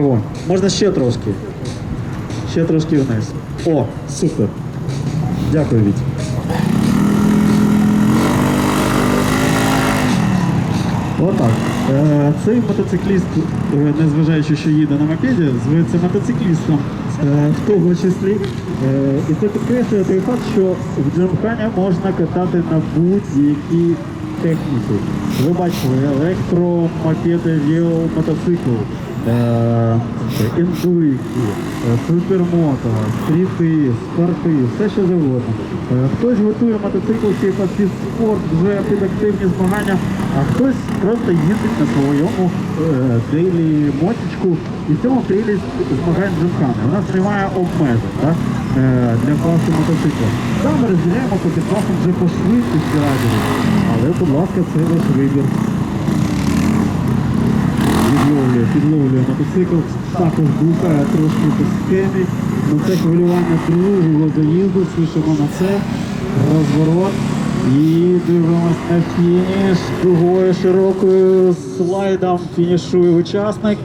О, можна ще трошки. Ще трошки вниз. О, супер. Дякую, Віть. Отак. Е, Цей мотоцикліст, е, незважаючи, що їде на мопеді, зветься мотоциклістом е, в тому числі. І це підкреслює той факт, що в Джимхані можна катати на будь-якій техніці. Ви бачили електромопеди, веломотоцикл, е, ендурики, е, супермото, стріти, спорти, все що завгодно. Е, Хтось готує мотоцикл типу під спорт, вже під активні змагання, а хтось просто їздить на своєму дейлі мотичку. І в цьому дейлі змагань джимхани. У нас немає обмежень так, для класу мотоцикла. Там ми розділяємо по підкласам вже по швидкості радіо. Але, будь ласка, це ваш вибір. Підловлює мотоцикл, також блукає трошки по схемі. На це хвилювання другого заїзду, слышимо на це, розворот. І дивимось на фініш. Другою широкою слайдом фінішує учасник.